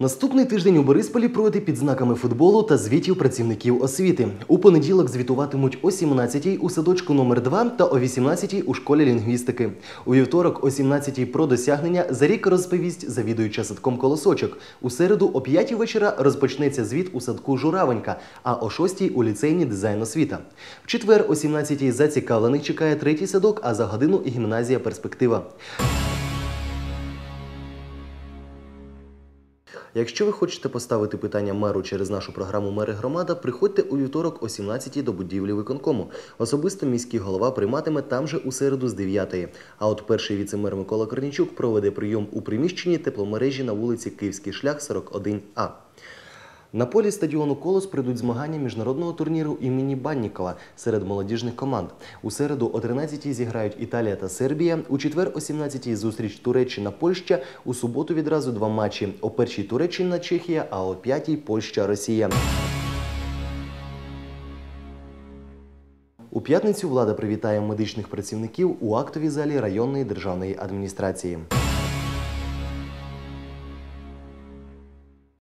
Наступний тиждень у Борисполі пройде під знаками футболу та звітів працівників освіти. У понеділок звітуватимуть о 17-й у садочку номер 2 та о 18-й у школі лінгвістики. У вівторок о 17-й про досягнення за рік розповість завідуюча садком колосочок. У середу о 5-й вечора розпочнеться звіт у садку Журавенька, а о 6-й у ліцейні дизайн освіта. В четвер о 17-й зацікавлених чекає третій садок, а за годину гімназія перспектива. Якщо ви хочете поставити питання меру через нашу програму Мери громада, приходьте у вівторок о 17 до будівлі виконкому. Особисто міський голова прийматиме там же у середу з 9. А от перший віцемер Микола Корнічук проведе прийом у приміщенні тепломережі на вулиці Київський шлях 41А. На полі стадіону Колос прийдуть змагання міжнародного турніру імені Баннікова серед молодіжних команд. У середу о 13-й зіграють Італія та Сербія. У четвер о 17-й зустріч Туреччина Польща. У суботу відразу два матчі. О першій Туреччина Чехія, а о п'ятій Польща Росія. У п'ятницю влада привітає медичних працівників у актовій залі районної державної адміністрації.